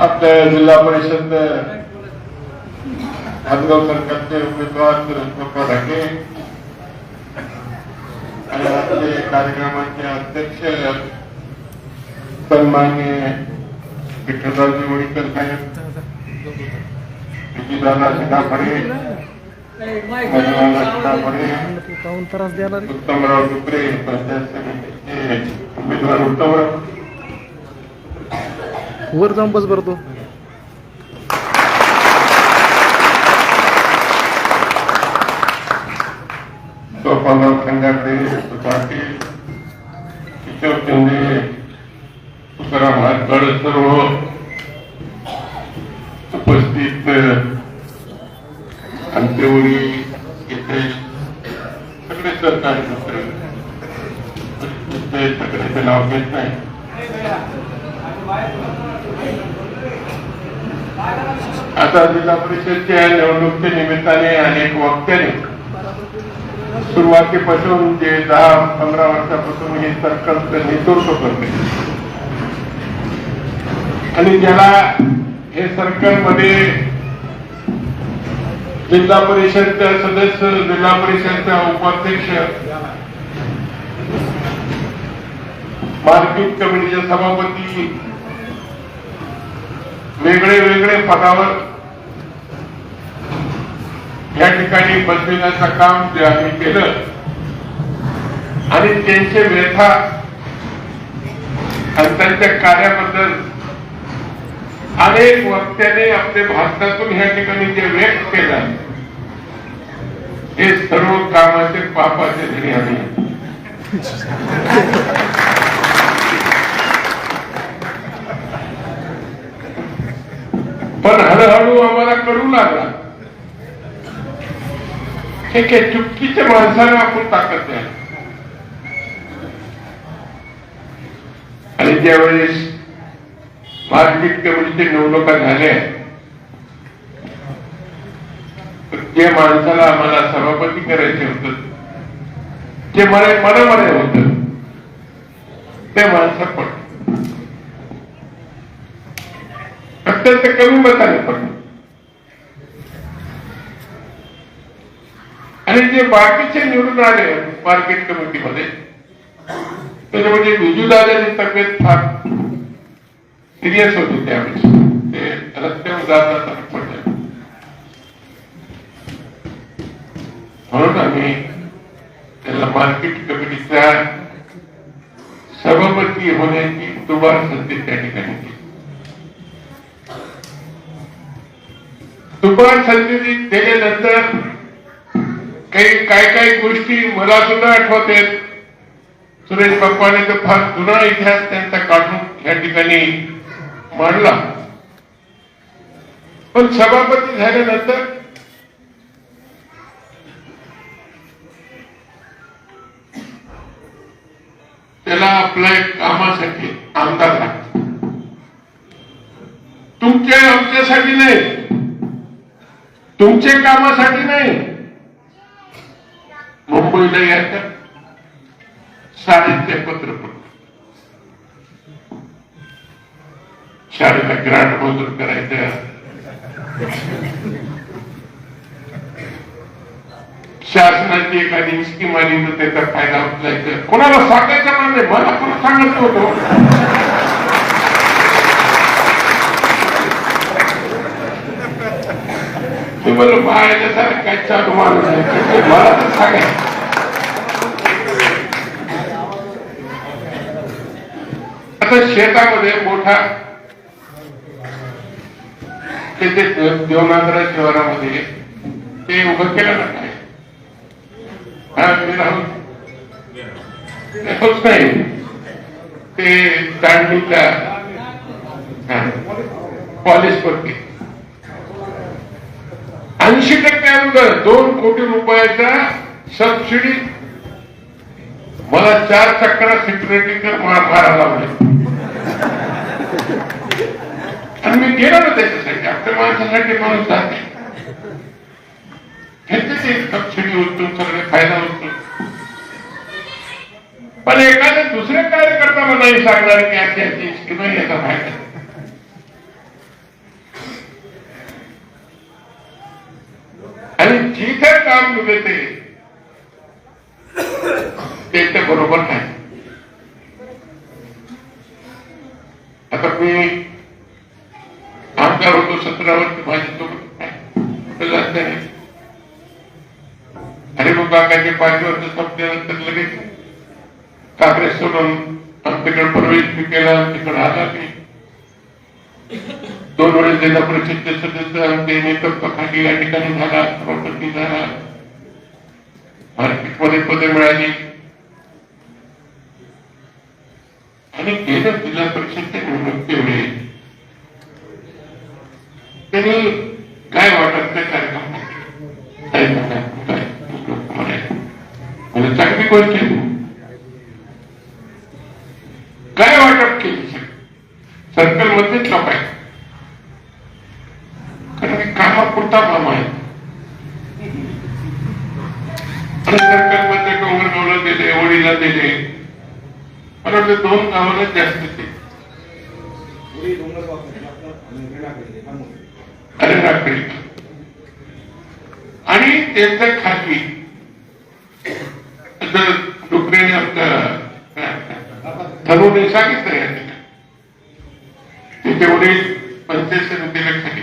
आपल्या जिल्हा परिषद हदगाव सरकारचे उमेदवार रत्नप्पा ढाके आणि आपले कार्यक्रमाचे अध्यक्ष सन्मान्य विठ्ठलरावजी वडीकर साहेब विजयदादा शिकापडे उत्तमराव डुबरे पंचायत समितीचे उमेदवार उत्तमराव वर जाऊन बस भरतो तो. गोपालराव पाटील किशोर तुकाराम हातगड सर्व उपस्थित अंत्यवळी येथे सगळे सरकारी मित्र ते नाव घेत नाही आता जिल्हा परिषदच्या निवडणुकीच्या निमित्ताने अनेक वक्त्याने सुरुवातीपासून जे दहा पंधरा वर्षापासून हे सरकारचं नेतृत्व करते. आणि ज्याला हे सरकारमध्ये जिल्हा परिषदच्या सदस्य जिल्हा परिषदच्या उपाध्यक्ष मार्केट कमिटीचे सभापती वेगळे वेगळे पदावर या ठिकाणी बसविण्याचं काम जे आम्ही केलं. आणि त्यांचे व्यथा आणि त्यांच्या कार्याबद्दल अनेक वक्त्याने आपले भारतातून या ठिकाणी जे व्यक्त केलं हे सर्व कामाचे पापाचे धनी आम्ही. पण हळूहळू आम्हाला करू लागला. हे काही चुकीच्या माणसाला आपण ताकद द्या. आणि ज्यावेळेस मार्केट कमिटीचे निवडणुका झाल्या तर जे माणसाला आम्हाला सभापती करायचे होतं. ते मला मनामध्ये होत ते माणसं पण अत्यंत कमी मताने पडलं. आणि जे बाकीचे निवडून आले मार्केट कमिटीमध्ये त्याच्यामध्ये विजूदादाची तब्येत फार सिरियस होती त्यावेळेस ते रस्त्यावर जात जाताना पडले. म्हणून आम्ही त्याला मार्केट कमिटीचा सभापती होण्याची दुबार संधी त्या ठिकाणी केली दुपार संधी दिल्यानंतर काही काय काही गोष्टी मला सुद्धा आठवत आहेत सुरेश बाप्पाने तर फार जुना इतिहास त्यांचा काढून या ठिकाणी मांडला. पण सभापती झाल्यानंतर त्याला आपल्या कामासाठी आमदार लागतो तुमच्या आमच्यासाठी नाही. तुमचे कामासाठी नाही. मुंबईला यायचं. शाळेचे पत्र शाळेला ग्रांट मंजूर करायचं. शासनाची एखादी स्कीम आली तर त्याचा फायदा उचलायचा. कोणाला सांगायचं म्हणजे मला कोण सांगत होतो तुम्हाला बाहेर सारखं काय चालू माणूस आहे मला तर सांगायचं आता शेतामध्ये मोठा तिथे देवनांद्रा शहरामध्ये ते उभं केलं ना होत नाही. ते दांडीला पॉलिश करते. ऐंशी टक्क्यानंतर दोन कोटी रुपयाचा सबसिडी मला चार चक्रा सिक्युरिटी कर मारा लावले आणि मी गेलो ना त्याच्यासाठी. आपल्या माणसासाठी माणूस जाते. ते सबसिडी होतो सगळे फायदा होतो. पण एखाद्या दुसऱ्या कार्यकर्त्याला नाही सांगणार की अशी अशी स्कीम आहे याचा फायदा. आणि जिथे काम मिळते ते ते बरोबर नाही आता मी आमदार होतो सतरा वर्ष माझ्यासोबत कुठं जात नाही अरे मग काकाचे पाच वर्ष संपल्यानंतर लगेच काँग्रेस सोडून आमच्याकडे प्रवेश बी केला तिकडे आला मी दोन वेळेस जिल्हा परिषदचे सदस्य आमचे नेतृत्व खाली या ठिकाणी झाला सभापती झाला. मार्केटमध्ये पदे मिळाली. आणि गेल्या जिल्हा परिषदच्या निवडणुकीवेळी त्यांनी काय वाटत नाही कार्यक्रम काय चांगली गोष्ट आहे काय वाटप केली सर्कल मध्येच लोक आहे कारण की कामापुरता मामा आहे आणि सर्कलमध्ये डोंगरगावला दिले ओळीला दिले वाटतं दोन गावाला जास्त दिले अरे आणि त्यांच्या खाली जर डुकऱ्याने आपलं ठरवून सांगितलं या ठिकाणी. तेवढे पंचायत समितीला खाली.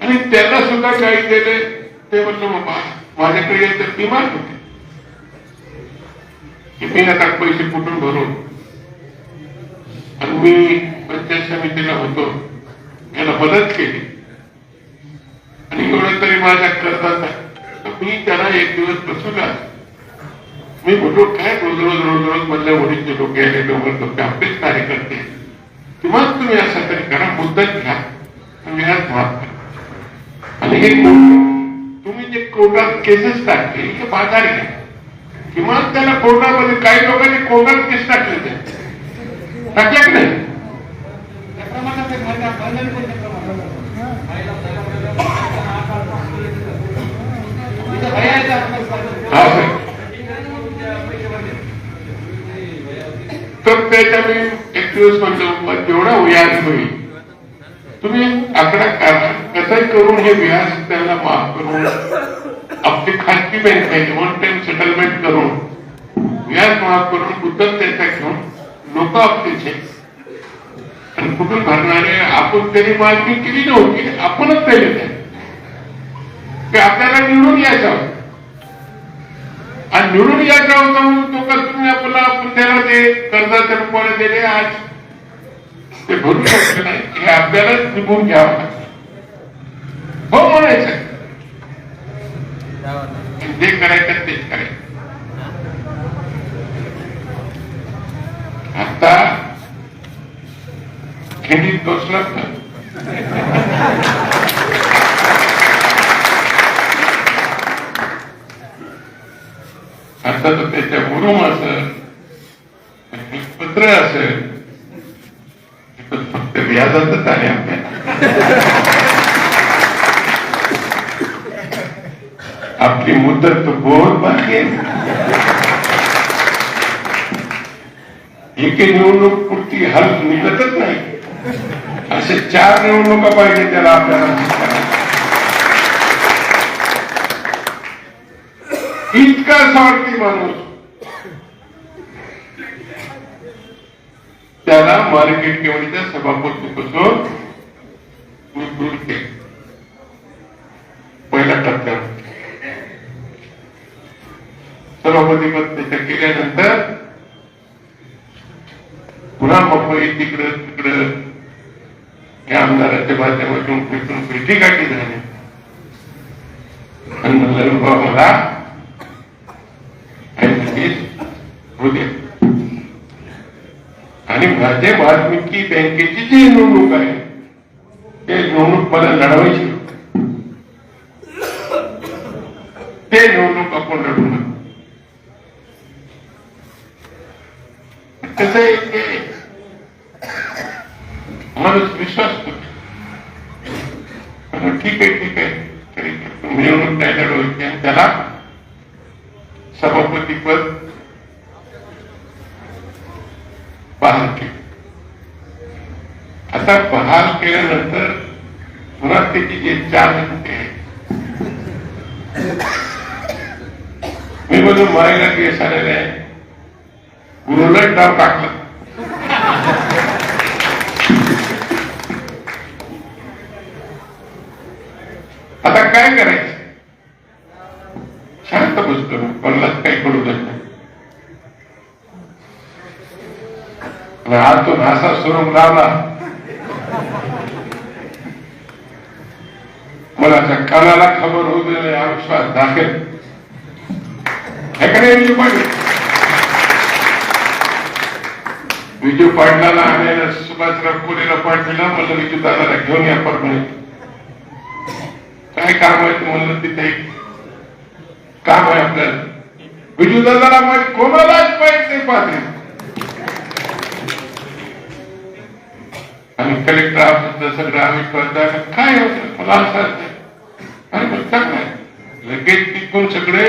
आणि त्याला सुद्धा काही दिले ते म्हणलं बाबा माझ्याकडे तर डिमांड होती. मी आता पैसे कुठून भरून आणि मी पंचायत समितीला होतो. याला मदत केली. आणि एवढं तरी माझ्या कर्जात मी त्याला एक दिवस बसवला. मी म्हणतो काय रोज रोज रोज रोज मधल्या ओढीचे लोक यायले डोंगर लोक आपलेच कार्यकर्ते. किंवा तुम्ही असं तरी करा मुद्दत घ्या. तुम्ही आज माफ करा. आणि हे कोर्ट- तुम्ही जे कोर्टात केसेस टाकले हे बाजार घ्या. किमान त्याला कोर्टामध्ये काही लोकांनी कोर्टात केस टाकले ते टाकल्या की नाही हा तर त्याच्या मी एक दिवस म्हणतो मग जेवढा व्याज होईल. तुम्ही आकडा काढा. कसंही करून हे व्याज त्याला माफ करून आपली खाजगी बँक वन टाइम सेटलमेंट करून व्याज माफ करून मुद्दत त्याचा घेऊन लोक आपलीचे आणि कुठून भरणारे? आपण त्यांनी मागणी केली नव्हती. आपणच केले ते आपल्याला निवडून यायचं. आणि निवडून यायचा होता म्हणून तो का तुम्ही आपला आपण त्याला ते कर्जाच्या रूपाने दिले आज ते भरू शकत नाही. हे आपल्यालाच निघून घ्यावं हो म्हणायचं. जे करायचं तेच करायचं. आता खिंडीत बसला तर आता तर त्याच्या मुरुम असेल पत्र असेल फक्त व्याजातच आले आपल्याला. आपली मुदत तो बहुत बाकी एके निवडणूक पुरती हल निघतच नाही। असे चार निवडणुका पाहिजे त्याला आपल्याला. इतका स्वार्थी माणूस त्याला मार्केट केवढीच्या सभापतीपासून मी सभापतीपद त्याच्या केल्यानंतर पुन्हा मुंबई तिकडं तिकडं या आमदाराच्या माध्यमातून भेटून भेटी गाठी झाली आणि म्हणलं बाबा मला आणि माझे वाल्मिकी बँकेची जी निवडणूक आहे ते निवडणूक मला लढवायची. ते निवडणूक आपण लढू नका कसं माणूस विश्वास करतो ठीक आहे ठीक आहे. निवडून निवडणूक नाही लढवायची आणि त्याला सभापती पद बहाल केलं. आता बहाल केल्यानंतर पुन्हा त्याची जे चार घंटे मी म्हणून मायला केस आलेले आहे. गुरुलाच डाव टाकला आता काय करायचं शांत बसतो मी काही करू देत नाही आतून असा स्वरूप लावला मला कानाला खबर होऊ दिले आयुष्यात दाखल हे का नाही विजू पाटील पाटलाला आणायला सुभाषराव कोरेला पाठविला म्हणलं विजू दादाला घेऊन या परभणी काय काम आहे म्हणलं तिथे? काम आहे आपल्याला. विजू दादाला माहीत कोणालाच माहीत नाही पाहते आणि कलेक्टर ऑफिसचं सगळं आम्ही स्पर्धा काय होतं? मला असं आणि अरे मग चांगलं लगेच तिकून सगळे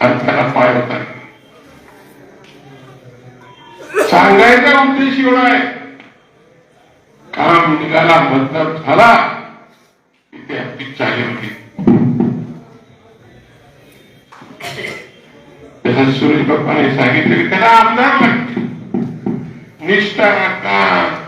आणि त्याला पाय होता सांगायचा उद्देश एवढा आहे. काम निघाला मतलब झाला? तिथे आपली चाली होती सुरेश बाप्पाने सांगितलं की त्याला आमदार लागते निष्ठा का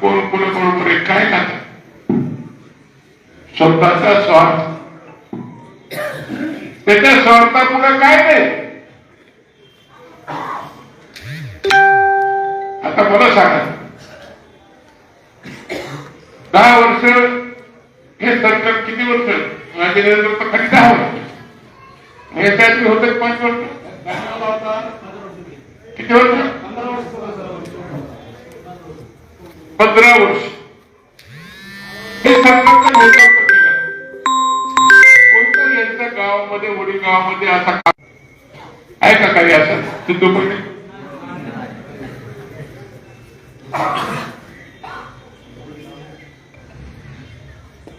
कोण कोण कोण आहे काय खात स्वतःचा स्वार्थ. त्याच्या स्वार्थापुढे काय नाही. आता मला सांगा. दहा वर्ष हे सरकार किती वर्ष? माझे नरेंद्र तर खाली दहा वर्ष. हे याच्यात होत पाच वर्ष? किती वर्ष? पंधरा वर्ष. हे सरकार कोणत्या यांच्या गावामध्ये वडी गावामध्ये असा आहे का काही असं? सिद्धूपणे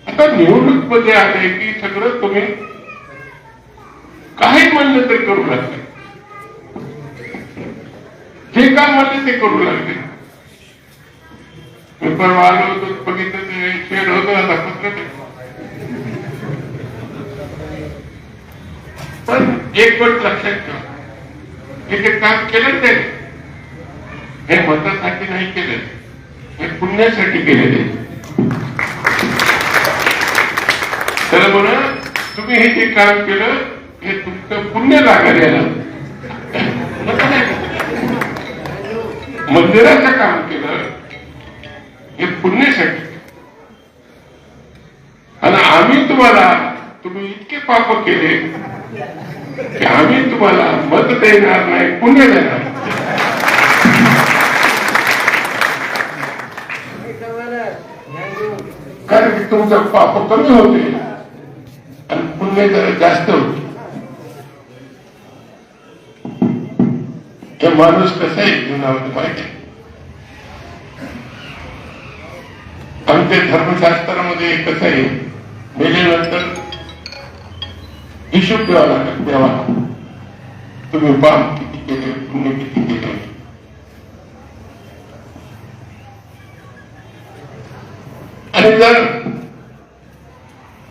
आता निवडणूकमध्ये आहे की सगळं तुम्ही काही म्हणलं तरी करू लागले. जे काय म्हणले ते करू लागले. पेपर परवा आलो होतो बघितलं ते शेड होत आता पत्र पण एक गोष्ट लक्षात ठेवा. हे जे काम केलं ते हे मतासाठी नाही केले हे पुण्यासाठी केलेले. तर म्हणा तुम्ही हे जे काम केलं हे तुमचं पुण्य लागायला मंदिराचं काम केलं हे पुण्यासाठी. आणि आम्ही तुम्हाला तुम्ही इतके पाप केले की आम्ही तुम्हाला मत देणार नाही पुण्य देणार कारण पाप कमी होते. आणि पुण्य जरा जास्त होते. हे माणूस कसं आहे? जीवनामध्ये माहिती आहे. आमच्या धर्मशास्त्रामध्ये कसं आहे? मेल्यानंतर हिशोब द्यावा लागत द्यावा तुम्ही पाप किती केले पुण्य किती केले? आणि जर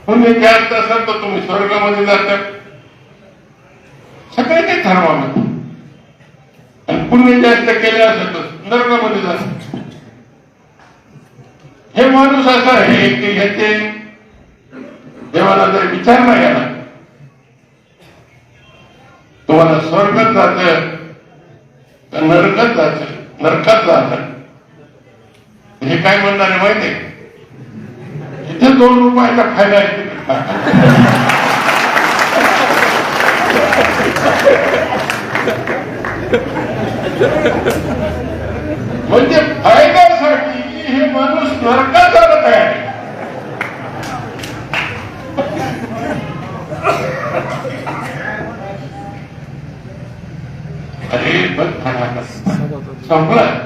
पुण्य जास्त असेल तर तुम्ही स्वर्गामध्ये जातात सगळे ते धर्मामध्ये. आणि पुण्य जास्त केले असेल तर नरकामध्ये जातात हे माणूस असा आहे की ह्याचे देवाला जर विचार नाही आला तुम्हाला स्वर्गात जात तर नरकात जात नरकात जात. हे काय म्हणणार आहे माहिती आहे? इथे दोन रुपयाचा फायदा आहे म्हणजे फायद्यासाठी हे माणूस नरकात जात आहे अरे बघ संपलं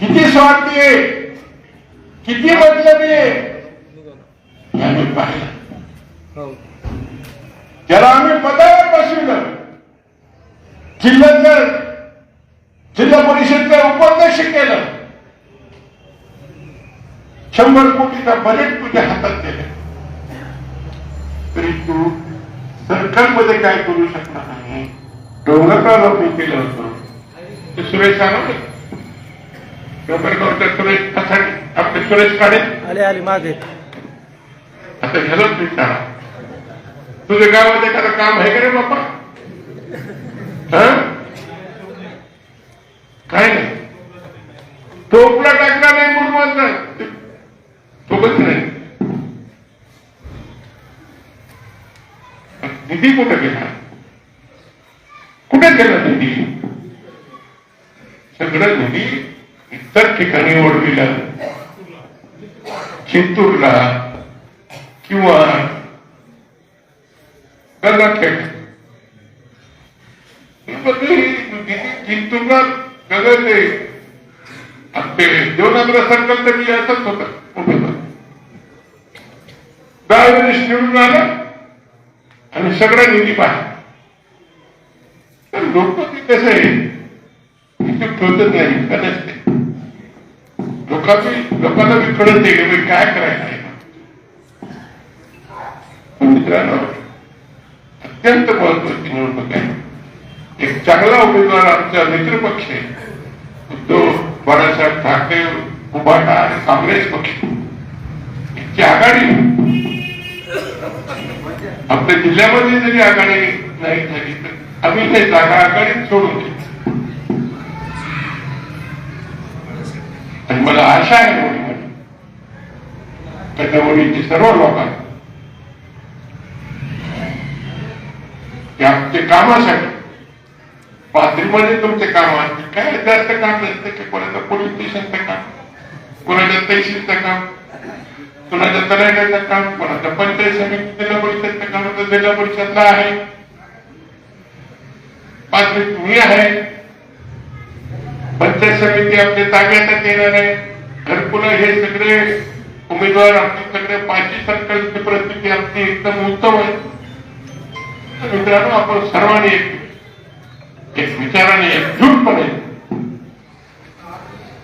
किती स्वार्थी आहे किती आहे हे आम्ही पाहिलं. हो. ज्याला आम्ही पदावर बसविलं. जिल्ह्याचं जिल्हा परिषदचं उपाध्यक्ष केलं. शंभर कोटीचा बजेट तुझ्या हातात दिलं. तरी तू सर्कलमध्ये काय करू शकणार नाही? डोंगरगावला मी केलं होतं. ते सुरेश आला डोंगरगावच्या सुरेश पठाण. आपले सुरेश काढे आले आले मागे. आता झालं विचारा तुझ्या गावात एखादं काम आहे का रे बापा? हं? काय नाही. टोपला टाकला नाही मुरमाचा सोबत नाही. निधी कुठे गेला कुठे गेला निधी? सगळं निधी इतर ठिकाणी ओढविला. चिंतूरला किंवा गंगाखेड. ही सगळी निधी चिंतूरला गगन आपले देवनागरा सर्कल तर मी असंच होता उमेदवार दहा वेळेस निवडून आला आणि सगळा निधी पाहिजे तर लोक ते कसं? आहे ठेवतच नाही का नसते लोकांनी लोकांना मी कळत नाही की बाई काय करायचं मित्रांनो अत्यंत महत्वाची निवडणूक आहे. एक चांगला उमेदवार आमचा मित्रपक्ष आहे. उद्धव बाळासाहेब ठाकरे उभाटा आणि काँग्रेस पक्ष. इतकी आघाडी आपल्या जिल्ह्यामध्ये जरी आघाडी नाही झाली तर आम्ही ते जागा आघाडीत सोडून मला आशा आहे मोडीमध्ये कटावडीची सर्व लोकांना की आमचे कामासाठी. पात्रीमध्ये तुमचे काम असते काय जास्त काम नसतं की कोणाचं पोलीस स्टेशनचं काम कोणाच्या तहसीलचं काम कोणाच्या तलाट्याचं काम कोणाच्या पंचायत समिती जिल्हा परिषदचं काम जिल्हा परिषदला आहे. पात्री तुम्ही आहे. पंचायत समिती आपल्या ताब्यातच येणार आहे. घरकुल हे सगळे उमेदवार आमचे सगळे पाचही सर्कलची परिस्थिती आमची एकदम उत्तम आहे. मित्रांनो आपण सर्वांनी एक विचाराने एकजूटपणे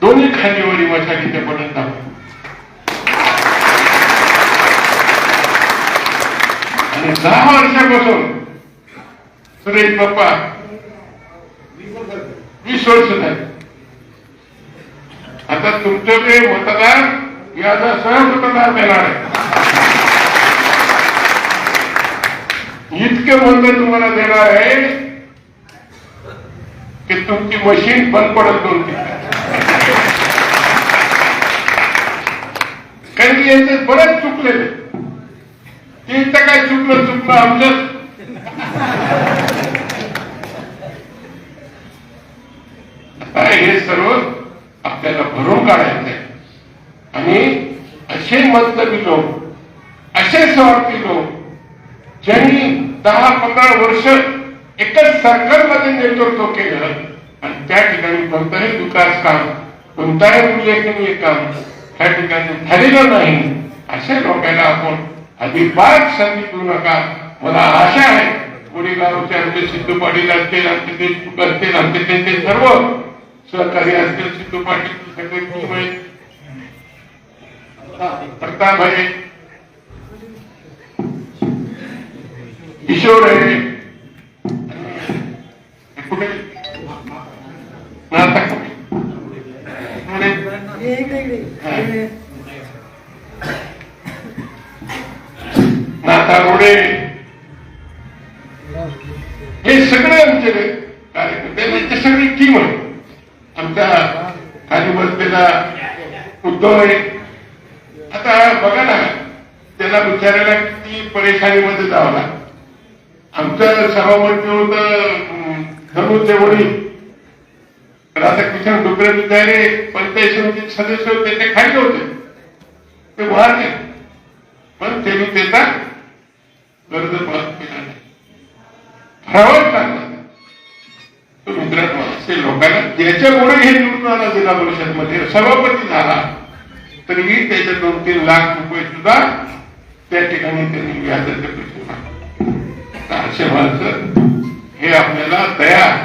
दोन्ही खांदीवरी मशालीच्या पर्यंत आपण आणि दहा वर्षापासून सुरेश बाप्पा वीस वर्ष झाले. आता तुमचं जे मतदार याचा सहमतदार देणार आहे. इतके मत तुम्हाला देणार आहे की तुमची मशीन बंद पडत दोन कारण की यांचे बरेच चुकलेले ते तर काय चुकलं चुकलं आमचं. हे सर्व आपल्याला भरून काढायचंय आणि असे मतलबी लोक असे स्वार्थी लोक ज्यांनी दहा पंधरा वर्ष एकच सरकारमध्ये नेतृत्व केलं आणि त्या ठिकाणी कोणताही विकास काम कोणताही उल्लेखनीय काम त्या ठिकाणी झालेलं नाही अशा लोकांना आपण अजिबात संधी देऊ नका. मला आशा आहे कोणी गावचे आमचे सिद्धू पाटील असतील आमचे देशमुख असतील आमचे त्यांचे सर्व सहकारी असतील सिद्धू पाटील सगळे टीम आहे प्रताप आहे. किशोर आहे. कुठे? नाथा रोडे हे. सगळे आमचे कार्यकर्ते म्हणजे सगळी टीम आहे. आमचा खाली बसलेला उद्धव आहे. आता बघा ना त्याला विचारायला किती परेशानीमध्ये जावं लागतं. आमचं सभापती होतं धनुचे वडील राधाकृष्ण आता किशन डुकरे विद्यालय पंचायत समितीचे सदस्य होते ते खाली होते. ते वाढले पण त्यांनी त्याचा कर्ज परत केला नाही. ठरावच लागला तो मित्रांनो असे लोकांना. ज्याच्यामुळे हे निवडून आला जिल्हा परिषदमध्ये सभापती झाला. तरीही त्याच्या दोन तीन लाख रुपये सुद्धा त्या ठिकाणी त्यांनी व्याजाचे पैसे असे माणसं हे आपल्याला तयार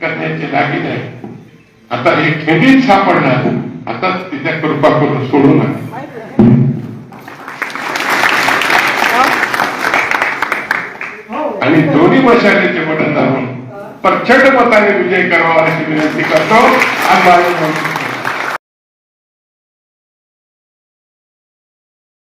करण्याचे लागेल आहे आता हे खेडीत सापडणार. आता तिच्या कृपा करून सोडू नका. आणि दोन्ही मशालीचे बटन दाबून प्रचंड मताने विजय करावा अशी विनंती करतो. आणि माझं